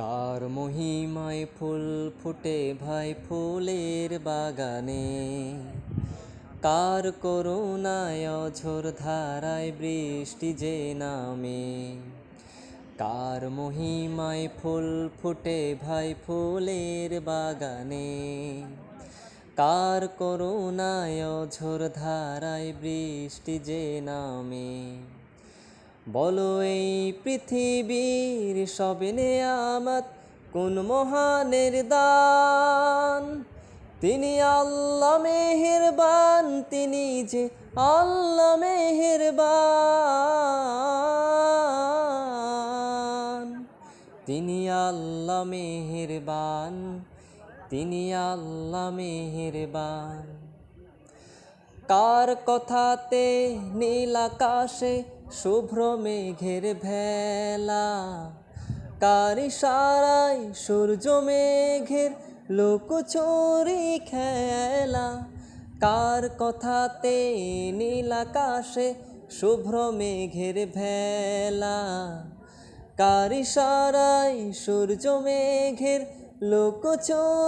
কার মহিমায় ফুল ফুটে ভাই ফুলের বাগানে? কার করুণায় ঝোর ধারায় বৃষ্টি যে নামে? কার মহিমায় ফুল ফুটে ভাই ফুলের বাগানে? কার করুণায় ঝোর ধারায় বৃষ্টি যে নামে? বলো এই পৃথিবীর সবে নেয়ামত কোন মহানের দান? তিনি আল্লাহ মেহেরবান, তিনি যে আল্লাহ মেহেরবান। তিনি আল্লাহ মেহেরবান, তিনি আল্লাহ মেহেরবান। কার কথাতে নীল আকাশে শুভ্র মেঘের ভেলা, কার সারাই সূর্য মেঘের লোকচুরি খেলা। কার কথাতে নীল আকাশে শুভ্র মেঘের ভেলা, কার সারাই সূর্য মেঘের লোকচুরি